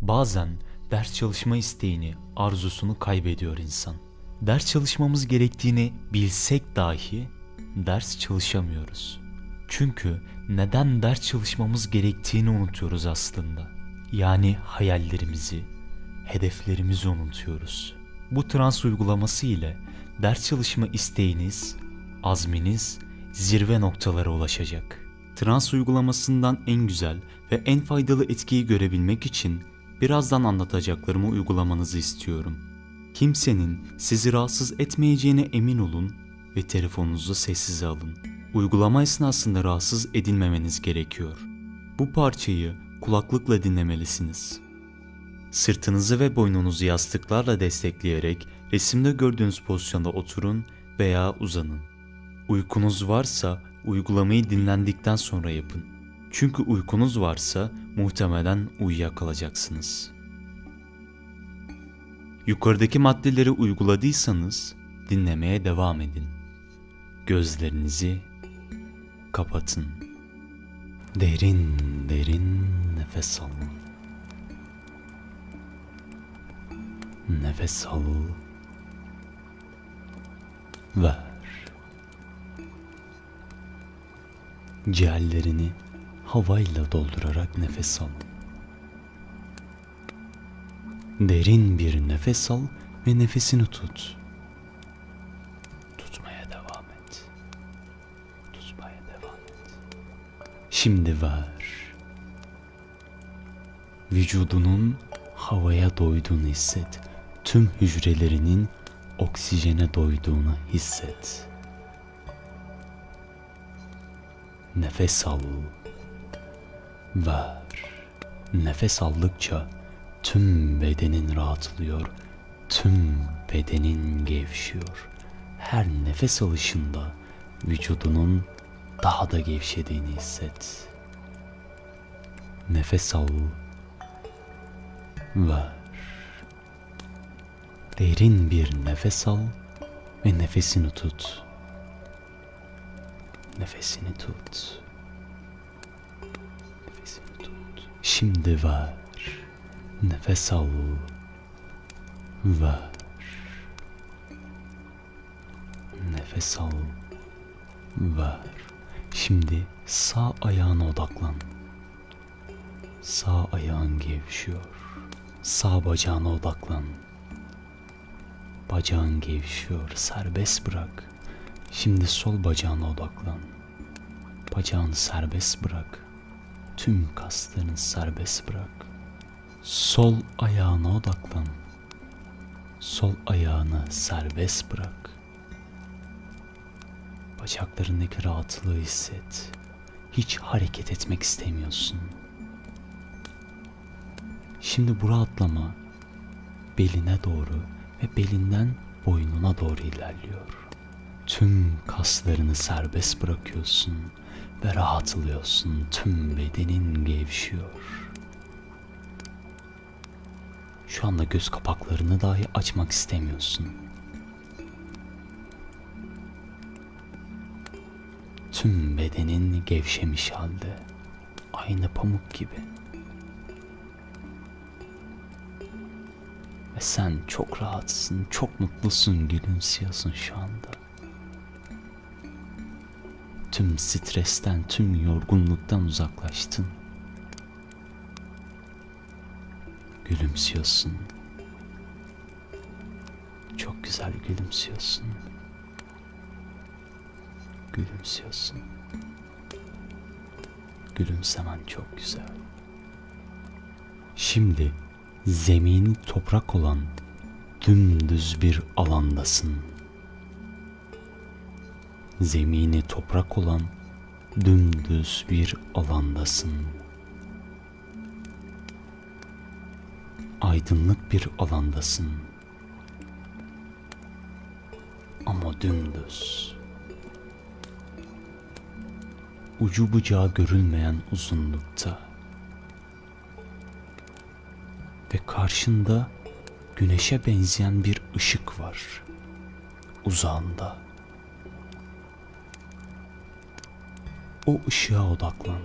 Bazen ders çalışma isteğini, arzusunu kaybediyor insan. Ders çalışmamız gerektiğini bilsek dahi ders çalışamıyoruz. Çünkü neden ders çalışmamız gerektiğini unutuyoruz aslında. Yani hayallerimizi, hedeflerimizi unutuyoruz. Bu trans uygulaması ile ders çalışma isteğiniz, azminiz zirve noktalara ulaşacak. Trans uygulamasından en güzel ve en faydalı etkiyi görebilmek için birazdan anlatacaklarımı uygulamanızı istiyorum. Kimsenin sizi rahatsız etmeyeceğine emin olun ve telefonunuzu sessize alın. Uygulama esnasında rahatsız edilmemeniz gerekiyor. Bu parçayı kulaklıkla dinlemelisiniz. Sırtınızı ve boynunuzu yastıklarla destekleyerek resimde gördüğünüz pozisyonda oturun veya uzanın. Uykunuz varsa uygulamayı dinlendikten sonra yapın. Çünkü uykunuz varsa muhtemelen uyuyakalacaksınız. Yukarıdaki maddeleri uyguladıysanız dinlemeye devam edin. Gözlerinizi kapatın. Derin derin nefes alın. Nefes al. Ver. Ciğerlerini havayla doldurarak nefes al. Derin bir nefes al ve nefesini tut. Tutmaya devam et. Tutmaya devam et. Şimdi ver. Vücudunun havaya doyduğunu hisset. Tüm hücrelerinin oksijene doyduğunu hisset. Nefes al. Ver. Nefes aldıkça tüm bedenin rahatlıyor. Tüm bedenin gevşiyor. Her nefes alışında vücudunun daha da gevşediğini hisset. Nefes al. Ver. Derin bir nefes al ve nefesini tut. Nefesini tut. Nefesini tut. Şimdi ver. Nefes al. Ver. Nefes al. Ver. Şimdi sağ ayağına odaklan. Sağ ayağın gevşiyor. Sağ bacağına odaklan. Bacağın gevşiyor. Serbest bırak. Şimdi sol bacağına odaklan. Bacağını serbest bırak. Tüm kaslarını serbest bırak. Sol ayağına odaklan. Sol ayağını serbest bırak. Bacaklarındaki rahatlığı hisset. Hiç hareket etmek istemiyorsun. Şimdi bu rahatlama beline doğru ve belinden boynuna doğru ilerliyor. Tüm kaslarını serbest bırakıyorsun ve rahatlıyorsun. Tüm bedenin gevşiyor. Şu anda göz kapaklarını dahi açmak istemiyorsun. Tüm bedenin gevşemiş halde. Aynı pamuk gibi. Ve sen çok rahatsın, çok mutlusun, gülümsüyorsun şu anda. Tüm stresten, tüm yorgunluktan uzaklaştın. Gülümsüyorsun. Çok güzel gülümsüyorsun. Gülümsüyorsun. Gülümsemen çok güzel. Şimdi zemini toprak olan dümdüz bir alandasın. Zemini toprak olan dümdüz bir alandasın. Aydınlık bir alandasın. Ama dümdüz. Ucu bucağı görülmeyen uzunlukta ve karşında güneşe benzeyen bir ışık var uzağında. O ışığa odaklan.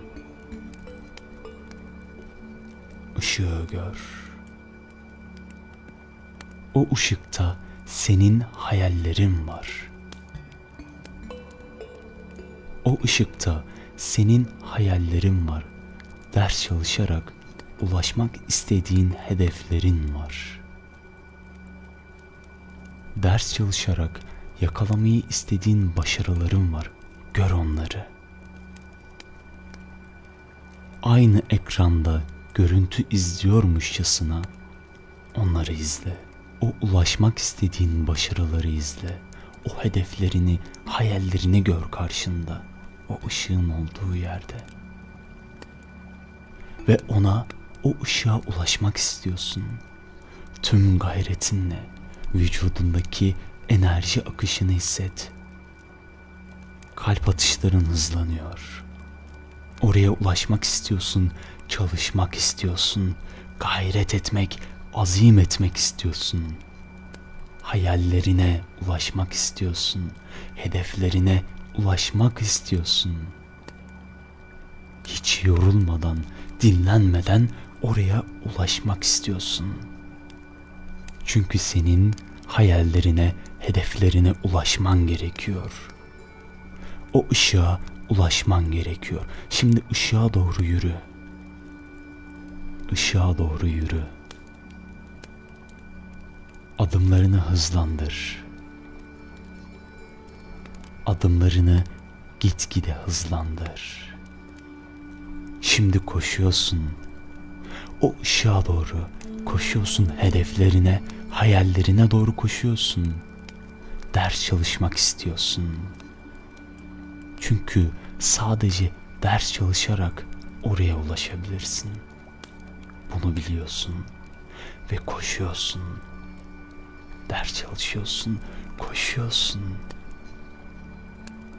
ışığı gör. O ışıkta senin hayallerin var. O ışıkta senin hayallerin var. Ders çalışarak ulaşmak istediğin hedeflerin var. Ders çalışarak yakalamayı istediğin başarıların var. Gör onları. Aynı ekranda görüntü izliyormuşçasına onları izle. O ulaşmak istediğin başarıları izle. O hedeflerini, hayallerini gör karşında. O ışığın olduğu yerde. Ve ona o ışığa ulaşmak istiyorsun. Tüm gayretinle vücudundaki enerji akışını hisset. Kalp atışların hızlanıyor. Oraya ulaşmak istiyorsun, çalışmak istiyorsun, gayret etmek, azim etmek istiyorsun. Hayallerine ulaşmak istiyorsun, hedeflerine ulaşmak istiyorsun. Hiç yorulmadan, dinlenmeden oraya ulaşmak istiyorsun. Çünkü senin hayallerine, hedeflerine ulaşman gerekiyor. O ışığa ulaşman gerekiyor. Şimdi ışığa doğru yürü. Işığa doğru yürü. Adımlarını hızlandır. Adımlarını gitgide hızlandır. Şimdi koşuyorsun. O ışığa doğru koşuyorsun hedeflerine, hayallerine doğru koşuyorsun. Ders çalışmak istiyorsun. Çünkü sadece ders çalışarak oraya ulaşabilirsin. Bunu biliyorsun ve koşuyorsun. Ders çalışıyorsun, koşuyorsun.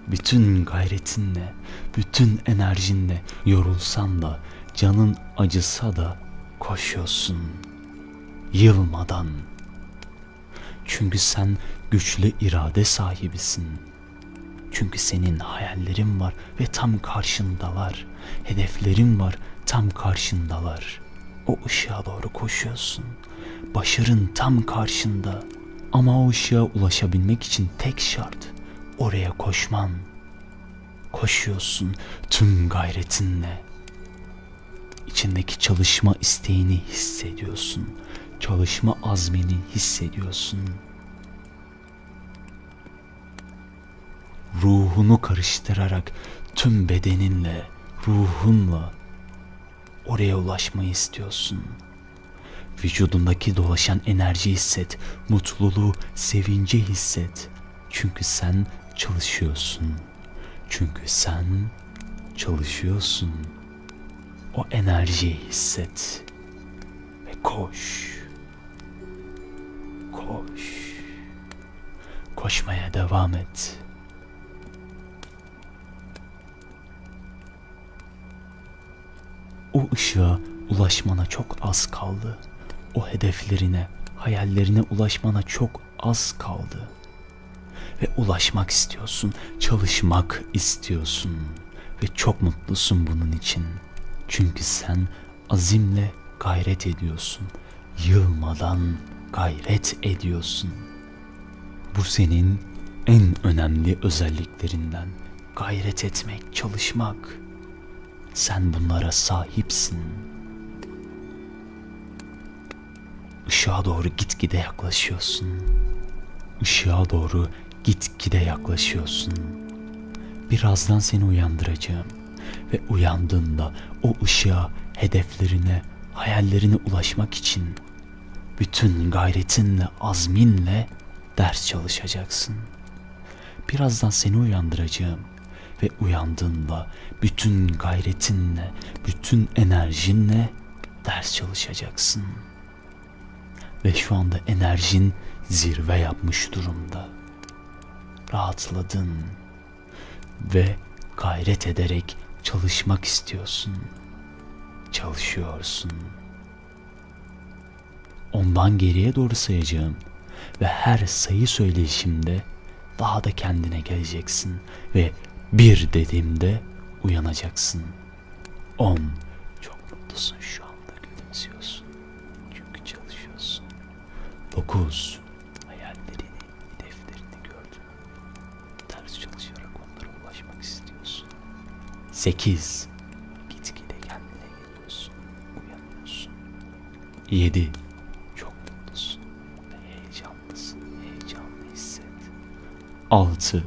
Bütün gayretinle, bütün enerjinle yorulsan da, canın acısa da koşuyorsun. Yılmadan. Çünkü sen güçlü irade sahibisin. Çünkü senin hayallerin var ve tam karşındalar. Hedeflerin var, tam karşındalar. O ışığa doğru koşuyorsun. Başarın tam karşında. Ama o ışığa ulaşabilmek için tek şart oraya koşman. Koşuyorsun tüm gayretinle. İçindeki çalışma isteğini hissediyorsun. Çalışma azmini hissediyorsun. Ruhunu karıştırarak tüm bedeninle, ruhunla oraya ulaşmayı istiyorsun. Vücudundaki dolaşan enerji hisset, mutluluğu, sevinci hisset. Çünkü sen çalışıyorsun. Çünkü sen çalışıyorsun. O enerjiyi hisset ve koş. Koş. Koşmaya devam et. O ışığa ulaşmana çok az kaldı. O hedeflerine, hayallerine ulaşmana çok az kaldı. Ve ulaşmak istiyorsun, çalışmak istiyorsun ve çok mutlusun bunun için. Çünkü sen azimle gayret ediyorsun. Yılmadan gayret ediyorsun. Bu senin en önemli özelliklerinden. Gayret etmek, çalışmak. Sen bunlara sahipsin. Işığa doğru gitgide yaklaşıyorsun. Işığa doğru gitgide yaklaşıyorsun. Birazdan seni uyandıracağım ve uyandığında o ışığa, hedeflerine, hayallerine ulaşmak için bütün gayretinle, azminle ders çalışacaksın. Birazdan seni uyandıracağım ve uyandığında bütün gayretinle, bütün enerjinle ders çalışacaksın. Ve şu anda enerjin zirve yapmış durumda. Rahatladın ve gayret ederek çalışmak istiyorsun. Çalışıyorsun. Ondan geriye doğru sayacağım ve her sayı söyleyişimde daha da kendine geleceksin ve bir dediğimde uyanacaksın. On. Çok mutlusun şu anda gülümsüyorsun. Çünkü çalışıyorsun. 9. Hayallerini, hedeflerini gördün. Ders çalışarak onlara ulaşmak istiyorsun. 8. Gitgide kendine geliyorsun. Uyanıyorsun. 7. Çok mutlusun heyecanlısın. Heyecanlı hisset. 6.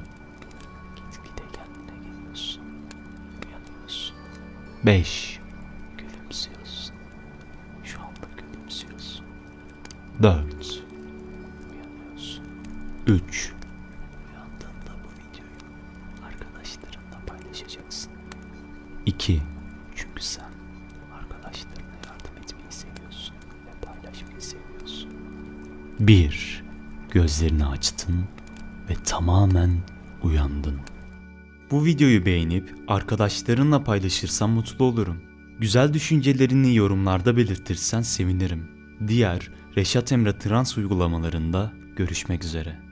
5. Gülümsüyorsun. Şu anda gülümsüyorsun. 4. Uyanıyorsun. 3. Uyandığında bu videoyu arkadaşlarınla paylaşacaksın. 2. Çünkü sen arkadaşlarına yardım etmeyi seviyorsun ve paylaşmayı seviyorsun. 1. Gözlerini açtın ve tamamen uyandın. Bu videoyu beğenip arkadaşlarınla paylaşırsan mutlu olurum. Güzel düşüncelerini yorumlarda belirtirsen sevinirim. Diğer Reşat Emre Trans uygulamalarında görüşmek üzere.